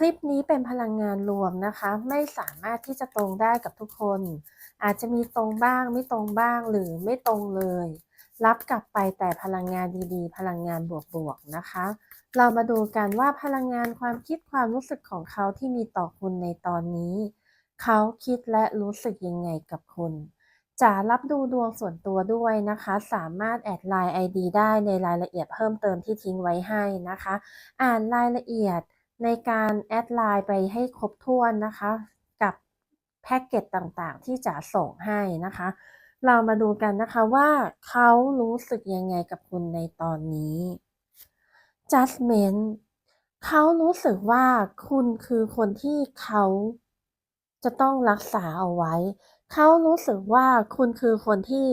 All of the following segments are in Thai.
คลิปนี้เป็นพลังงานรวมนะคะ ไม่สามารถที่จะตรงได้กับทุกคน อาจจะมีตรงบ้างไม่ตรงบ้างหรือไม่ตรงเลย รับกลับไปแต่พลังงานดีๆ พลังงานบวกๆนะคะ เรามาดูกันว่าพลังงานความคิดความรู้สึกของเขาที่มีต่อคุณในตอนนี้ เขาคิดและรู้สึกยังไงกับคุณจะรับดูดวงส่วนตัวด้วยนะคะ สามารถแอดไลน์ ID ได้ในรายละเอียดเพิ่มเติมที่ทิ้งไว้ให้นะคะ อ่านรายละเอียด ในการแอดไลน์ไปให้ครบถ้วนนะคะ กับแพ็กเกจต่างๆ ที่จะส่งให้นะคะ เรามาดูกันนะคะว่าเขารู้สึกยังไงกับคุณในตอนนี้ judgment เขารู้สึกว่าคุณคือคนที่เขาจะต้องรักษาเอาไว้ เขารู้สึกว่าคุณคือคนที่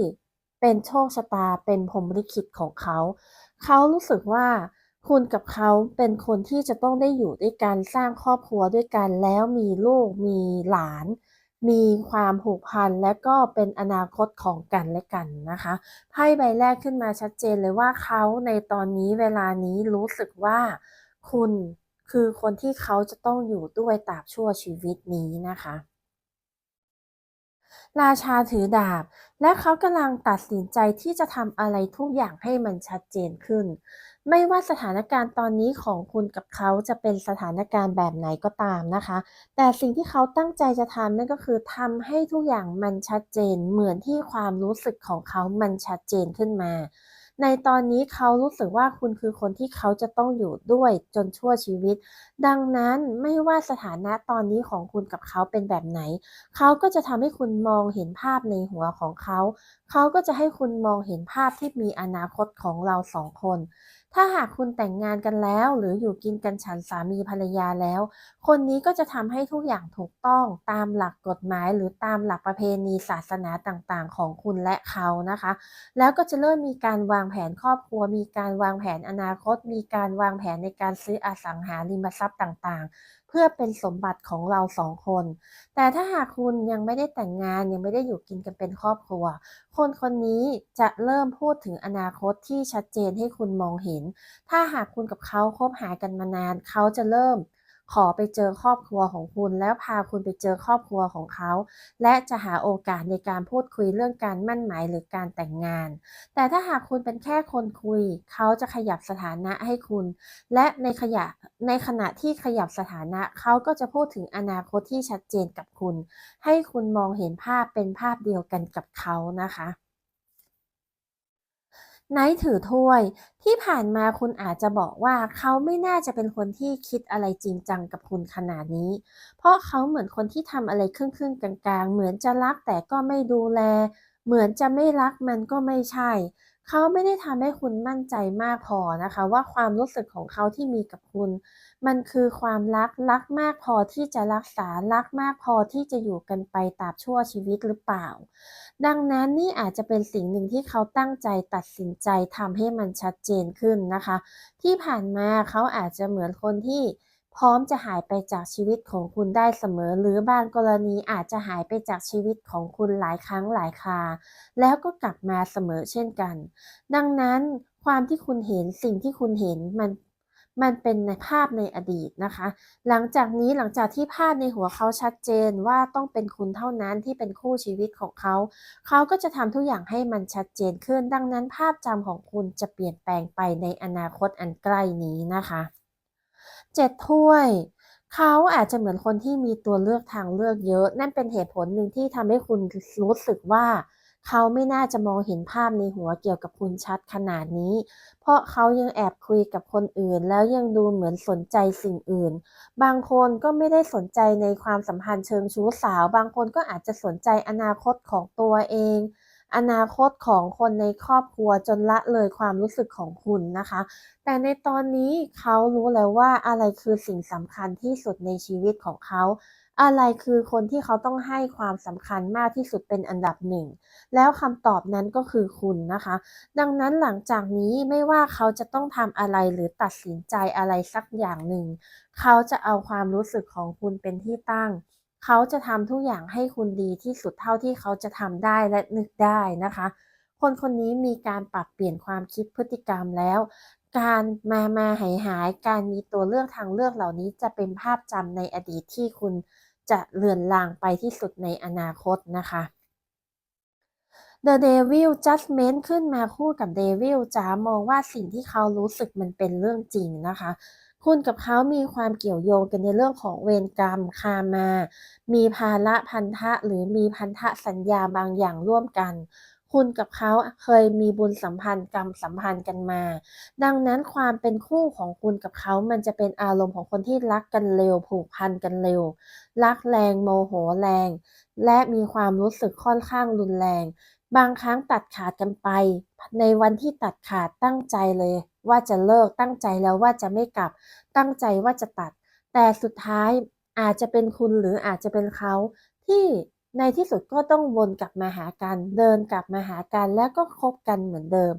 เป็นโชคชะตาเป็นพรหมลิขิตของเขา เขารู้สึกว่า คุณกับเขาเป็นคนที่จะต้องได้อยู่ด้วยกันสร้างครอบครัวด้วยกันแล้วมีลูกมีหลาน มีความผูกพันและก็เป็นอนาคตของกันและกันนะคะไพ่ใบแรกขึ้นมาชัดเจนเลยว่าเขาในตอนนี้เวลานี้รู้สึกว่าคุณคือคนที่เขาจะต้องอยู่ด้วยตราบชั่วชีวิตนี้นะคะ ราชาถือดาบ และเขากำลังตัดสินใจที่จะทำอะไรทุกอย่างให้มันชัดเจนขึ้น ไม่ว่าสถานการณ์ตอนนี้ของคุณกับเขาจะเป็นสถานการณ์แบบไหนก็ตามนะคะ แต่สิ่งที่เขาตั้งใจจะทำนั่นก็คือทำให้ทุกอย่างมันชัดเจน เหมือนที่ความรู้สึกของเขามันชัดเจนขึ้นมา ในตอนนี้เขารู้สึกว่าคุณคือคนที่เขาจะต้องอยู่ด้วยจนชั่วชีวิต ดังนั้นไม่ว่าสถานะตอนนี้ของคุณกับเขาเป็นแบบไหน เขาก็จะทำให้คุณมองเห็นภาพในหัวของเขา เขาก็จะให้คุณมองเห็นภาพที่มีอนาคตของเราสองคน ถ้าหากคุณแต่งงานกันแล้ว หรืออยู่กินกันฉันสามีภรรยาแล้ว คนนี้ก็จะทำให้ทุกอย่างถูกต้องตามหลักกฎหมาย หรือตามหลักประเพณีศาสนาต่างๆ ของคุณและเขานะคะ แล้วก็จะเริ่มมีการวางแผนครอบครัว มีการวางแผนอนาคต มีการวางแผนในการซื้ออสังหาริมทรัพย์ต่างๆ เพื่อเป็นสมบัติของเราสองคน แต่ถ้าหากคุณยังไม่ได้แต่งงานยังไม่ได้อยู่กินกันเป็นครอบครัว คนคนนี้จะเริ่มพูดถึงอนาคตที่ชัดเจนให้คุณมองเห็น ถ้าหากคุณกับเขาคบหากันมานาน เขาจะเริ่ม ขอไปเจอครอบครัวของคุณ แล้วพาคุณไปเจอครอบครัวของเขา และจะหาโอกาสในการพูดคุยเรื่องการมั่นหมายหรือการแต่งงาน แต่ถ้าหากคุณเป็นแค่คนคุย เขาจะขยับสถานะให้คุณ และในขยะในขณะที่ขยับสถานะเขาก็จะพูดถึงอนาคตที่ชัดเจนกับคุณ ให้คุณมองเห็นภาพเป็นภาพเดียวกันกับเขานะคะ ไนท์ถือถ้วย ที่ผ่านมาคุณอาจจะบอกว่าเขาไม่น่าจะเป็นคนที่คิดอะไรจริงจังกับคุณขนาดนี้ เพราะเขาเหมือนคนที่ทำอะไรครึ่งๆกลางๆ เหมือนจะรักแต่ก็ไม่ดูแล เหมือนจะไม่รักมันก็ไม่ใช่ เขาไม่ได้ทำให้คุณมั่นใจมากพอนะคะ ว่าความรู้สึกของเขาที่มีกับคุณ มันคือความรักรักมากพอที่จะรักษารักมากพอที่จะอยู่กันไปตราบชั่วชีวิตหรือเปล่า ดังนั้นนี่อาจจะเป็นสิ่งหนึ่งที่เขาตั้งใจตัดสินใจทำให้มันชัดเจนขึ้นนะคะ ที่ผ่านมาเขาอาจจะเหมือนคนที่ พร้อมจะหายไปจากชีวิตของคุณได้เสมอ หรือบางกรณีอาจจะหายไปจากชีวิตของคุณหลายครั้งหลายคราแล้วก็กลับมาเสมอเช่นกัน ดังนั้นความที่คุณเห็นสิ่งที่คุณเห็นมันมันเป็นในภาพในอดีตนะคะ หลังจากนี้หลังจากที่ภาพในหัวเขาชัดเจนว่าต้องเป็นคุณเท่านั้นที่เป็นคู่ชีวิตของเขา เขาก็จะทำทุกอย่างให้มันชัดเจนขึ้น ดังนั้นภาพจำของคุณจะเปลี่ยนแปลงไปในอนาคตอันใกล้นี้นะคะ เจ็ดถ้วย เขาอาจจะเหมือนคนที่มีตัวเลือกทางเลือกเยอะ นั่นเป็นเหตุผลหนึ่งที่ทำให้คุณรู้สึกว่าเขาไม่น่าจะมองเห็นภาพในหัวเกี่ยวกับคุณชัดขนาดนี้ เพราะเขายังแอบคุยกับคนอื่น แล้วยังดูเหมือนสนใจสิ่งอื่น บางคนก็ไม่ได้สนใจในความสัมพันธ์เชิงชู้สาว บางคนก็อาจจะสนใจอนาคตของตัวเอง อนาคตของคนในครอบครัวจนละเลยความรู้สึกของคุณนะคะ แต่ในตอนนี้เขารู้แล้วว่าอะไรคือสิ่งสำคัญที่สุดในชีวิตของเขา อะไรคือคนที่เขาต้องให้ความสำคัญมากที่สุดเป็นอันดับหนึ่ง แล้วคำตอบนั้นก็คือคุณนะคะ ดังนั้นหลังจากนี้ไม่ว่าเขาจะต้องทำอะไรหรือตัดสินใจอะไรสักอย่างหนึ่ง เขาจะเอาความรู้สึกของคุณเป็นที่ตั้ง เขาจะทำทุกอย่างให้คุณดีที่สุดเท่าที่เขาจะทำได้และนึกได้นะคะ คนคนนี้มีการปรับเปลี่ยนความคิดพฤติกรรมแล้ว การมามาหายหาย การมีตัวเลือกทางเลือกเหล่านี้จะเป็นภาพจำในอดีตที่คุณจะเลือนลางไปที่สุดในอนาคตนะคะ The Devil Judgment ขึ้นมาคู่กับ Devil จ๋ามองว่าสิ่งที่เขารู้สึกมันเป็นเรื่องจริงนะคะ คุณกับเขามีความเกี่ยวโยงกันในเรื่องของเวรกรรมคามา มีภาระพันธะหรือมีพันธะสัญญาบางอย่างร่วมกัน คุณกับเขาเคยมีบุญสัมพันธ์กรรมสัมพันธ์กันมา ดังนั้นความเป็นคู่ของคุณกับเขามันจะเป็นอารมณ์ของคนที่รักกันเร็วผูกพันกันเร็ว รักแรงโมโหแรง และมีความรู้สึกค่อนข้างรุนแรง บางครั้งตัดขาดกันไป ในวันที่ตัดขาดตั้งใจเลย ว่าจะเลิกตั้งใจแล้วว่าจะไม่กลับ ตั้งใจว่าจะตัด แต่สุดท้ายอาจจะเป็นคุณหรืออาจจะเป็นเขาที่ในที่สุดก็ต้องวนกลับมาหากันเดินกลับมาหากันแล้วก็คบกันเหมือนเดิม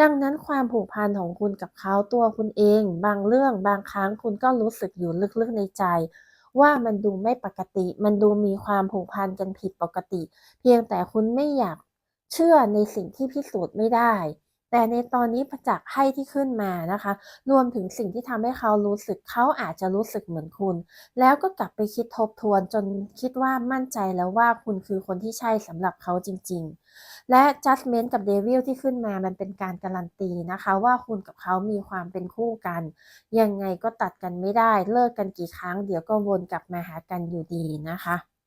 ดังนั้นความผูกพันของคุณกับเขาตัวคุณเอง บางเรื่องบางครั้งคุณก็รู้สึกอยู่ลึกๆในใจ ว่ามันดูไม่ปกติ มันดูมีความผูกพันกันผิดปกติ เพียงแต่คุณไม่อยาก เชื่อในสิ่งที่พิสูจน์ไม่ได้ แต่ในตอนนี้จากไพ่ที่ขึ้นมานะคะ รวมถึงสิ่งที่ทำให้เขารู้สึกเขาอาจจะรู้สึกเหมือนคุณ แล้วก็กลับไปคิดทบทวนจนคิดว่ามั่นใจแล้วว่าคุณคือคนที่ใช่สำหรับเขาจริง ๆ และ Judgment กับ Devil ที่ขึ้นมามันเป็นการการันตีนะคะ ว่าคุณกับเขามีความเป็นคู่กัน ยังไงก็ตัดกันไม่ได้ เลิกกันกี่ครั้ง เดี๋ยวก็วนกลับมาหากันอยู่ดีนะคะ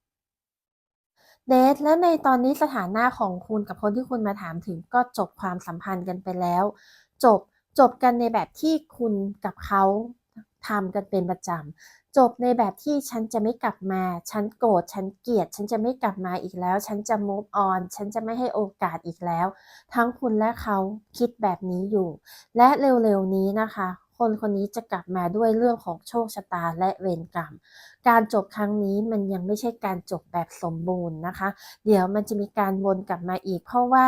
เดทและในตอนนี้สถานะของคุณกับคนที่คุณมาถามถึงก็จบความสัมพันธ์กันไปแล้ว จบจบกันในแบบที่คุณกับเขาทำกันเป็นประจำจบในแบบที่ฉันจะไม่กลับมา ฉันโกรธ ฉันเกลียด ฉันจะไม่กลับมาอีกแล้ว ฉันจะ move on ฉันจะไม่ให้โอกาสอีกแล้ว ทั้งคุณและเขาคิดแบบนี้อยู่ และเร็วๆนี้นะคะ คนคนนี้จะกลับมาด้วยเรื่องของโชคชะตาและเวรกรรม การจบครั้งนี้มันยังไม่ใช่การจบแบบสมบูรณ์นะคะ เดี๋ยวมันจะมีการวนกลับมาอีก เพราะว่า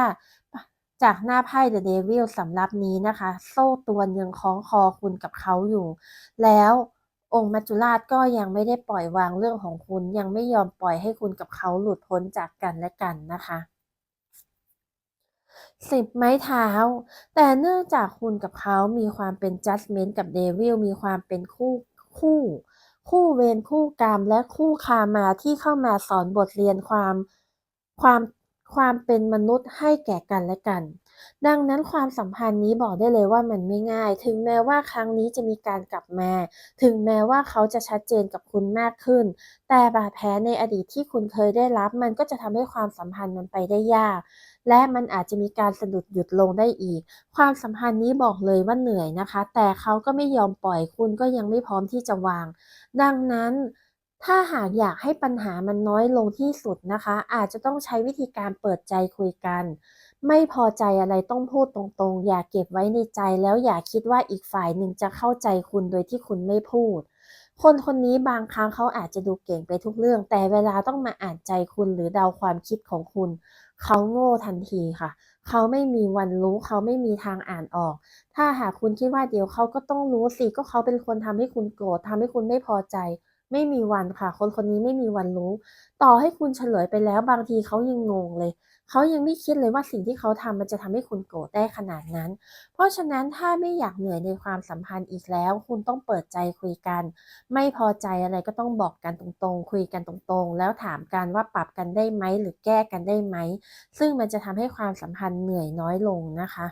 จากหน้าไพ่ The Devil สำหรับนี้นะคะ โซ่ตรวยังคล้องคอคุณกับเขาอยู่ แล้วองค์มัจจุราชก็ยังไม่ได้ปล่อยวางเรื่องของคุณ ยังไม่ยอมปล่อยให้คุณกับเขาหลุดพ้นจากกันและกันนะคะ สิบไม้เท้า แต่เนื่องจากคุณกับเขามีความเป็นจัดเมนต์กับเดวิลมีความเป็นคู่คู่ คู่เวรคู่กรรมและคู่คามาที่เข้ามาสอนบทเรียนความความความเป็นมนุษย์ให้แก่กันและกัน ดังนั้นความสัมพันธ์นี้บอกได้เลยว่ามันไม่ง่าย ถึงแม้ว่าครั้งนี้จะมีการกลับมา ถึงแม้ว่าเขาจะชัดเจนกับคุณมากขึ้น แต่บาดแผลในอดีตที่คุณเคยได้รับ มันก็จะทำให้ความสัมพันธ์มันไปได้ยาก และมันอาจจะมีการสะดุดหยุดลงได้อีก ความสัมพันธ์นี้บอกเลยว่าเหนื่อยนะคะ แต่เขาก็ไม่ยอมปล่อยคุณก็ยังไม่พร้อมที่จะวาง ดังนั้นถ้าหากอยากให้ปัญหามันน้อยลงที่สุดนะคะ อาจจะต้องใช้วิธีการเปิดใจคุยกัน ไม่พอใจอะไรต้องพูดตรงๆ อย่าเก็บไว้ในใจแล้วอย่าคิดว่าอีกฝ่ายหนึ่งจะเข้าใจคุณโดยที่คุณไม่พูด คนคนนี้บางครั้งเขาอาจจะดูเก่งไปทุกเรื่อง แต่เวลาต้องมาอ่านใจคุณหรือเดาความคิดของคุณ เขาโง่ทันทีค่ะ เขาไม่มีวันรู้เขาไม่มีทางอ่านออก ถ้าหากคุณคิดว่าเดี๋ยวเขาก็ต้องรู้สิก็เขาเป็นคนทำให้คุณโกรธทำให้คุณไม่พอใจไม่มีวันค่ะ คนคนนี้ไม่มีวันรู้ ต่อให้คุณเฉลยไปแล้วบางทีเขายังงงเลย เขายังไม่คิดเลยว่าสิ่งที่เขาทำมันจะทำให้คุณโกรธได้ขนาดนั้น เพราะฉะนั้นถ้าไม่อยากเหนื่อยในความสัมพันธ์อีกแล้ว คุณต้องเปิดใจคุยกัน ไม่พอใจอะไรก็ต้องบอกกันตรงๆ คุยกันตรงๆ แล้วถามกันว่าปรับกันได้ไหมหรือแก้กันได้ไหม ซึ่งมันจะทำให้ความสัมพันธ์เหนื่อยน้อยลงนะคะ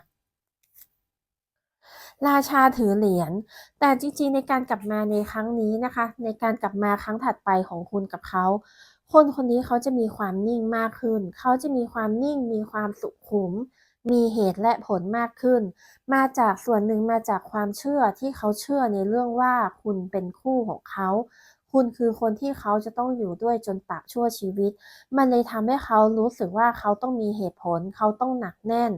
ราชาถือเหรียญ แต่จริงๆ ในการกลับมาในครั้งนี้นะคะ ในการกลับมาครั้งถัดไปของคุณกับเขา คนคนนี้เขาจะมีความนิ่งมากขึ้น เขาจะมีความนิ่ง มีความสุขุม มีเหตุและผลมากขึ้น มาจากส่วนหนึ่งมาจากความเชื่อที่เขาเชื่อในเรื่องว่าคุณเป็นคู่ของเขา คุณคือคนที่เขาจะต้องอยู่ด้วยจนตากชั่วชีวิต มันเลยทำให้เขารู้สึกว่าเขาต้องมีเหตุผล เขาต้องหนักแน่น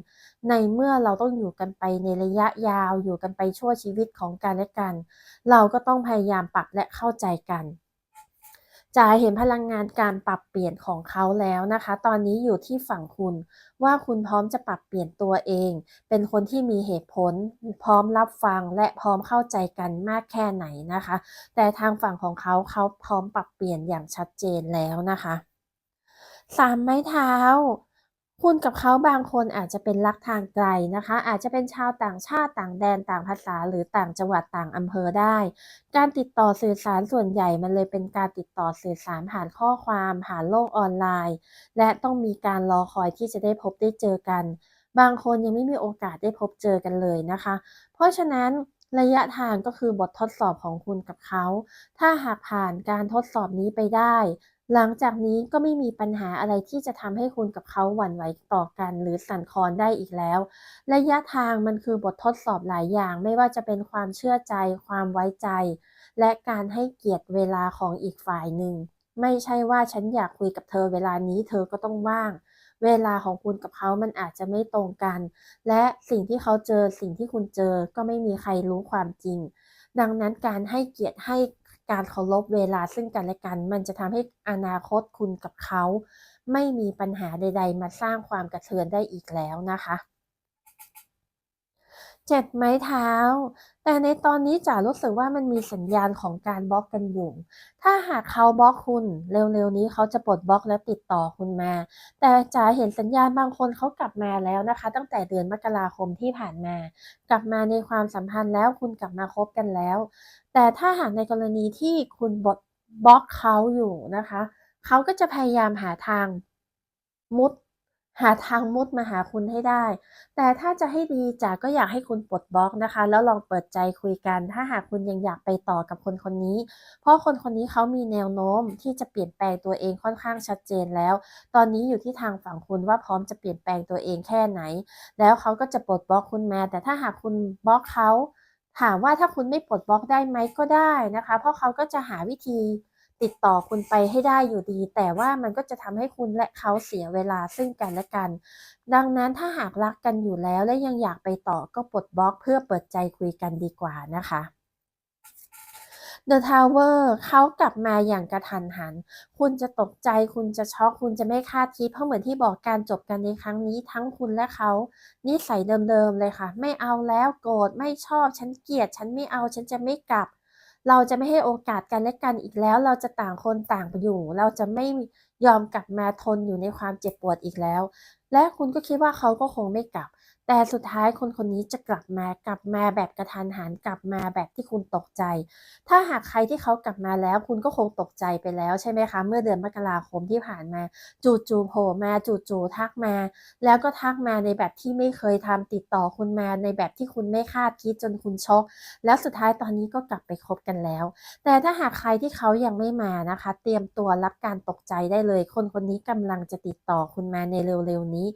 ในเมื่อเราต้องอยู่กันไปในระยะยาว อยู่กันไปชั่วชีวิตของกันและกัน เราก็ต้องพยายามปรับและเข้าใจกัน จ่าเห็นพลังงานการปรับเปลี่ยนของเขาแล้วนะคะ ตอนนี้อยู่ที่ฝั่งคุณว่าคุณพร้อมจะปรับเปลี่ยนตัวเอง เป็นคนที่มีเหตุผล พร้อมรับฟังและพร้อมเข้าใจกันมากแค่ไหนนะคะ แต่ทางฝั่งของเขาเขาพร้อมปรับเปลี่ยนอย่างชัดเจนแล้วนะคะสามไม้เท้า คุณกับเขาบางคนอาจจะเป็นรักทางไกลนะคะ อาจจะเป็นชาวต่างชาติต่างแดนต่างภาษาหรือต่างจังหวัดต่างอำเภอได้ การติดต่อสื่อสารส่วนใหญ่มันเลยเป็นการติดต่อสื่อสารผ่านข้อความผ่านโลกออนไลน์ และต้องมีการรอคอยที่จะได้พบได้เจอกัน บางคนยังไม่มีโอกาสได้พบเจอกันเลยนะคะ เพราะฉะนั้นระยะทางก็คือบททดสอบของคุณกับเขา ถ้าหากผ่านการทดสอบนี้ไปได้ หลังจากนี้ก็ไม่มีปัญหาอะไรที่จะทำให้คุณกับเขาหวั่นไหวต่อกัน หรือสั่นคลอนได้อีกแล้ว ระยะทางมันคือบททดสอบหลายอย่าง ไม่ว่าจะเป็นความเชื่อใจ ความไว้ใจ และการให้เกียรติเวลาของอีกฝ่ายหนึ่ง ไม่ใช่ว่าฉันอยากคุยกับเธอเวลานี้เธอก็ต้องว่าง เวลาของคุณกับเขามันอาจจะไม่ตรงกัน และสิ่งที่เขาเจอสิ่งที่คุณเจอก็ไม่มีใครรู้ความจริง ดังนั้นการให้เกียรติให้ การเคารพเวลาซึ่งกันและกัน มันจะทำให้อนาคตคุณกับเขา ไม่มีปัญหาใด ๆ มาสร้างความกระเทือนได้อีกแล้วนะคะ เจ็ดไม้เท้า แต่ในตอนนี้จ๋ารู้สึกว่ามันมีสัญญาณของการบล็อกกันอยู่ ถ้าหากเขาบล็อกคุณ เร็วๆนี้เขาจะปลดบล็อกและติดต่อคุณมา แต่จ๋าเห็นสัญญาณบางคนเขากลับมาแล้วนะคะ ตั้งแต่เดือนมกราคมที่ผ่านมา กลับมาในความสัมพันธ์แล้วคุณกลับมาคบกันแล้ว แต่ถ้าหากในกรณีที่คุณบดบล็อกเขาอยู่นะคะ เขาก็จะพยายามหาทางมุด หาทางมุดมาหาคุณให้ได้ แต่ถ้าจะให้ดีจ๋าก็อยากให้คุณปลดบล็อกนะคะ แล้วลองเปิดใจคุยกัน ถ้าหากคุณยังอยากไปต่อกับคนคนนี้ เพราะคนคนนี้เขามีแนวโน้มที่จะเปลี่ยนแปลงตัวเองค่อนข้างชัดเจนแล้ว ตอนนี้อยู่ที่ทางฝั่งคุณว่าพร้อมจะเปลี่ยนแปลงตัวเองแค่ไหน แล้วเขาก็จะปลดบล็อกคุณมา แต่ถ้าหากคุณบล็อกเขาถามว่าถ้าคุณไม่ปลดบล็อกได้ไหมก็ได้นะคะ เพราะเขาก็จะหาวิธี ติดต่อคุณไปให้ได้อยู่ดี แต่ว่ามันก็จะทำให้คุณและเขาเสียเวลาซึ่งกันและกัน ดังนั้นถ้าหากรักกันอยู่แล้วและยังอยากไปต่อก็ปลดบล็อกเพื่อเปิดใจคุยกันดีกว่านะคะ The Tower เขากลับมาอย่างกระทันหัน คุณจะตกใจ คุณจะช็อก คุณจะไม่คาดคิด เพราะเหมือนที่บอกการจบกันในครั้งนี้ ทั้งคุณและเขา นิสัยเดิมๆเลยค่ะ ไม่เอาแล้วโกรธ ไม่ชอบ ฉันเกลียด ฉันไม่เอา ฉันจะไม่กลับ เราจะไม่ให้โอกาสกันและกันอีกแล้ว เราจะต่างคนต่างไปอยู่ เราจะไม่ยอมกลับมาทนอยู่ในความเจ็บปวดอีกแล้ว และคุณก็คิดว่าเขาก็คงไม่กลับ แต่สุดท้ายคนคนนี้จะกลับมากลับมาแบบกระทันหันกลับมาแบบที่คุณตกใจ ถ้าหากใครที่เขากลับมาแล้ว คุณก็คงตกใจไปแล้วใช่ไหมคะ เมื่อเดือนมกราคมที่ผ่านมา จู่ๆโผล่มาจู่ๆทักมา แล้วก็ทักมาในแบบที่ไม่เคยทำติดต่อคุณมาในแบบที่คุณไม่คาดคิดจนคุณช็อกแล้วสุดท้ายตอนนี้ก็กลับไปคบกันแล้ว แต่ถ้าหากใครที่เขายังไม่มานะคะ เตรียมตัวรับการตกใจได้เลย คนคนนี้กำลังจะติดต่อคุณมาในเร็วๆนี้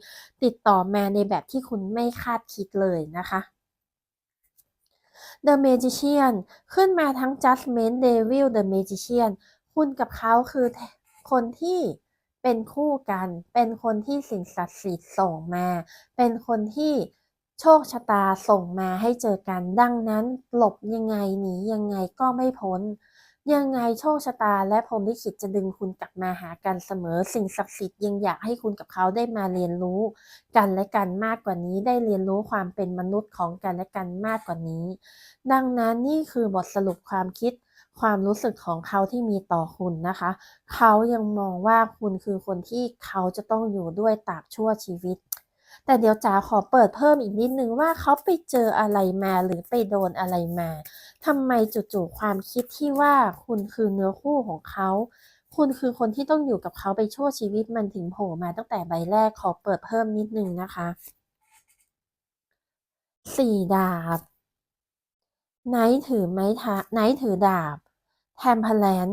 ติดต่อมาในแบบที่คุณไม่คาดคิดเลยนะคะ The Magician ขึ้นมาทั้ง Judgment Devil The Magician คุณกับเขาคือคนที่เป็นคู่กัน เป็นคนที่สิ่งศักดิ์สิทธิ์ส่งมา เป็นคนที่โชคชะตาส่งมาให้เจอกัน ดังนั้นหลบยังไงหนียังไงก็ไม่พ้น ยังไงโชคชะตาและพรหมลิขิตจะดึงคุณกลับมาหากันเสมอ สิ่งศักดิ์สิทธิ์ยังอยากให้คุณกับเขาได้มาเรียนรู้ กันและกันมากกว่านี้ได้เรียนรู้ความเป็นมนุษย์ของกันและกันมากกว่านี้ ดังนั้นนี่คือบทสรุปความคิดความรู้สึกของเขาที่มีต่อคุณนะคะ เขายังมองว่าคุณคือคนที่เขาจะต้องอยู่ด้วยตาบชั่วชีวิต แต่เดี๋ยวจ๋าขอเปิดเพิ่มอีกนิดนึงว่าเขาไปเจออะไรมาหรือไปโดนอะไรมาทำไมจู่ๆความคิดที่ว่าคุณคือเนื้อคู่ของเขาคุณคือคนที่ต้องอยู่กับเขาไปชั่วชีวิตมันถึงโผล่มาตั้งแต่ใบแรกขอเปิดเพิ่มนิดนึงนะคะสี่ดาบไนท์ถือไม้ทาไนท์ถือดาบแทมพลน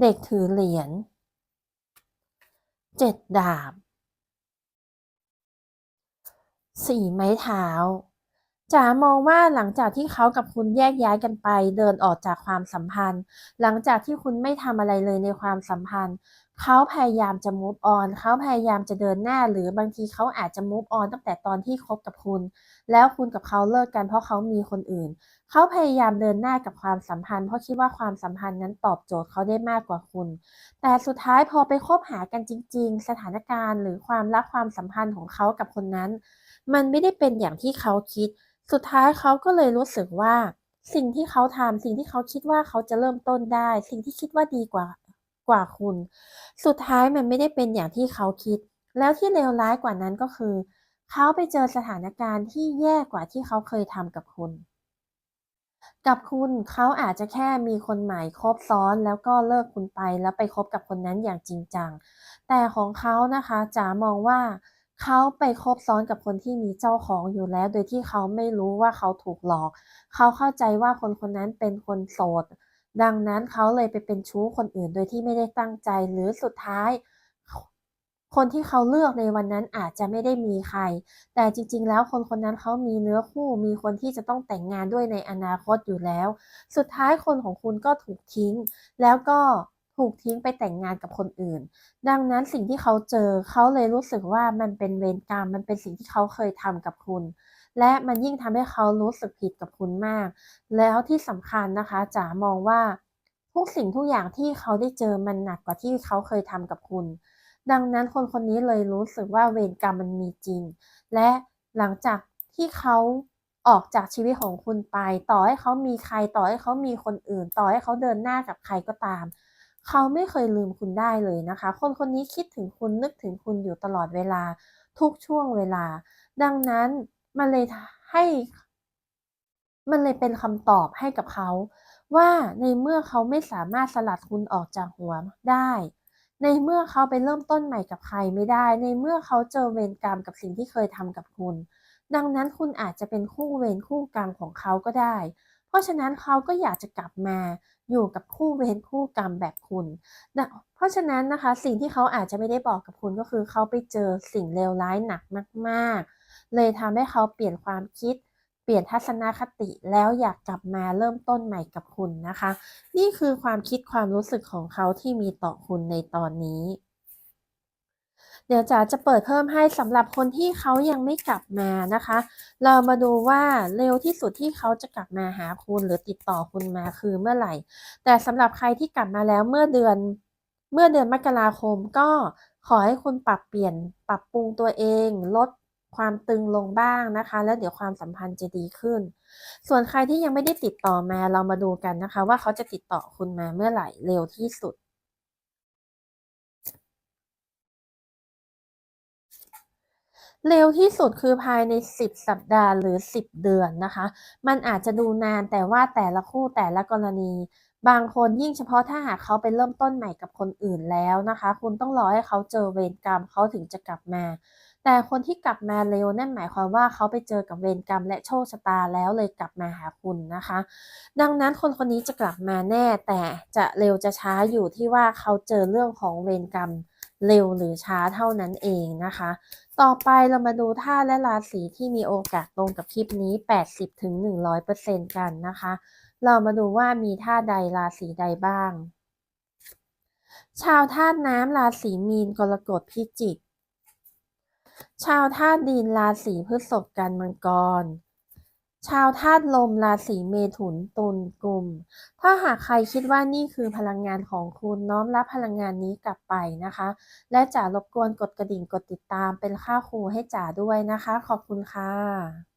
เด็กถือเหรียญเจ็ดดาบ สี่ไม้เท้าจ๋ามองว่าหลังจากที่เขากับคุณแยกย้ายกันไป เดินออกจากความสัมพันธ์ หลังจากที่คุณไม่ทำอะไรเลยในความสัมพันธ์ เขาพยายามจะ move on เขาพยายามจะเดินหน้า หรือบางทีเขาอาจจะ move on ตั้งแต่ตอนที่คบกับคุณ แล้วคุณกับเขาเลิกกันเพราะเขามีคนอื่น เขาพยายามเดินหน้ากับความสัมพันธ์ เพราะคิดว่าความสัมพันธ์นั้นตอบโจทย์เขาได้มากกว่าคุณ แต่สุดท้ายพอไปคบหากันจริง ๆ สถานการณ์ หรือความรักความสัมพันธ์ของเขากับคนนั้น มันไม่ได้เป็นอย่างที่เขาคิด สุดท้ายเขาก็เลยรู้สึกว่า สิ่งที่เขาทำสิ่งที่เขาคิดว่าเขาจะเริ่มต้นได้ สิ่งที่คิดว่าดีกว่ากว่าคุณ สุดท้ายมันไม่ได้เป็นอย่างที่เขาคิด แล้วที่เลวร้ายกว่านั้นก็คือ เขาไปเจอสถานการณ์ที่แย่กว่าที่เขาเคยทำกับคุณ กับคุณเขาอาจจะแค่มีคนใหม่คบซ้อนแล้วก็เลิกคุณไปแล้วไปคบกับคนนั้นอย่างจริงจัง แต่ของเขานะคะจ๋ามองว่า เขาไปคบซ้อนกับคนที่มีเจ้าของอยู่แล้ว โดยที่เขาไม่รู้ว่าเขาถูกหลอก เขาเข้าใจว่าคนคนนั้นเป็นคนโสด ดังนั้นเขาเลยไปเป็นชู้คนอื่นโดยที่ไม่ได้ตั้งใจ หรือสุดท้าย คนที่เขาเลือกในวันนั้นอาจจะไม่ได้มีใคร แต่จริง ๆ แล้วคนคนนั้นเขามีเนื้อคู่ มีคนที่จะต้องแต่งงานด้วยในอนาคตอยู่แล้ว สุดท้ายคนของคุณก็ถูกทิ้ง แล้วก็ ถูกทิ้งไปแต่งงานกับคนอื่น ดังนั้นสิ่งที่เขาเจอเขาเลยรู้สึกว่ามันเป็นเวรกรรม มันเป็นสิ่งที่เขาเคยทำกับคุณ และมันยิ่งทำให้เขารู้สึกผิดกับคุณมาก แล้วที่สำคัญนะคะจ๋ามองว่าทุกสิ่งทุกอย่างที่เขาได้เจอมันหนักกว่าที่เขาเคยทำกับคุณ ดังนั้นคนคนนี้เลยรู้สึกว่าเวรกรรมมันมีจริง และหลังจากที่เขาออกจากชีวิตของคุณไป ต่อให้เขามีใครต่อให้เขามีคนอื่น ต่อให้เขาเดินหน้ากับใครก็ตาม เขาไม่เคยลืมคุณได้เลยนะคะ คนคนนี้คิดถึงคุณนึกถึงคุณอยู่ตลอดเวลาทุกช่วงเวลา ดังนั้นมันเลยให้ มันเลยเป็นคำตอบให้กับเขา ว่าในเมื่อเขาไม่สามารถสลัดคุณออกจากหัวได้ ในเมื่อเขาไปเริ่มต้นใหม่กับใครไม่ได้ ในเมื่อเขาเจอเวรกรรมกับสิ่งที่เคยทำกับคุณ ดังนั้นคุณอาจจะเป็นคู่เวรคู่กรรมของเขาก็ได้ เพราะฉะนั้นเขาก็อยากจะกลับมา อยู่กับคู่เวรคู่กรรมแบบคุณดเพราะฉะนั้นนะคะสิ่งที่เขาอาจจะไม่ได้บอกกับคุณก็คือเขาไปเจอสิ่งเลวร้ายหนักมาก ๆ เลยทำให้เขาเปลี่ยนความคิด เปลี่ยนทัศนคติแล้วอยากกลับมาเริ่มต้นใหม่กับคุณนะคะ นี่คือความคิดความรู้สึกของเขาที่มีต่อคุณในตอนนี้ เดี๋ยวจ๋าจะเปิดเพิ่มให้สำหรับคนที่เขายังไม่กลับมานะคะ เรามาดูว่าเร็วที่สุดที่เขาจะกลับมาหาคุณหรือติดต่อคุณมาคือเมื่อไหร่ แต่สำหรับใครที่กลับมาแล้วเมื่อเดือนเมื่อเดือนมกราคมก็ขอให้คุณปรับเปลี่ยนปรับปรุงตัวเอง ลดความตึงลงบ้างนะคะ แล้วเดี๋ยวความสัมพันธ์จะดีขึ้น ส่วนใครที่ยังไม่ได้ติดต่อมาเรามาดูกันนะคะ ว่าเขาจะติดต่อคุณมาเมื่อไหร่เร็วที่สุด เร็วที่สุดคือภายใน 10 สัปดาห์หรือ 10 เดือนนะคะ มันอาจจะดูนานแต่ว่าแต่ละคู่แต่ละกรณี บางคนยิ่งเฉพาะถ้าหากเขาไปเริ่มต้นใหม่กับคนอื่นแล้วนะคะ คุณต้องรอให้เขาเจอเวรกรรมเขาถึงจะกลับมา แต่คนที่กลับมาเร็วนั่นหมายความว่าเขาไปเจอกับเวรกรรมและโชคชะตาแล้วเลยกลับมาหาคุณนะคะ ดังนั้นคนคนนี้จะกลับมาแน่แต่จะเร็วจะช้าอยู่ที่ว่าเขาเจอเรื่องของเวรกรรม เร็วหรือช้าเท่านั้นเองนะคะ ต่อไปเรามาดูธาตุและราศีที่มีโอกาสตรงกับคลิปนี้ 80-100%กันนะคะ เรามาดูว่ามีธาตุใดราศีใดบ้าง ชาวธาตุน้ำราศีมีนกรกฎพิจิก ชาวธาตุดินราศีพฤษภกันมังกร ชาวธาตุลมราศีเมถุนตุลกุมถ้าหากใครคิดว่านี่คือพลังงานของคุณน้อมรับพลังงานนี้กลับไปนะคะ และจ๋ารบกวนกดกระดิ่งกดติดตามเป็นค่าครูให้จ๋าด้วยนะคะ ขอบคุณค่ะ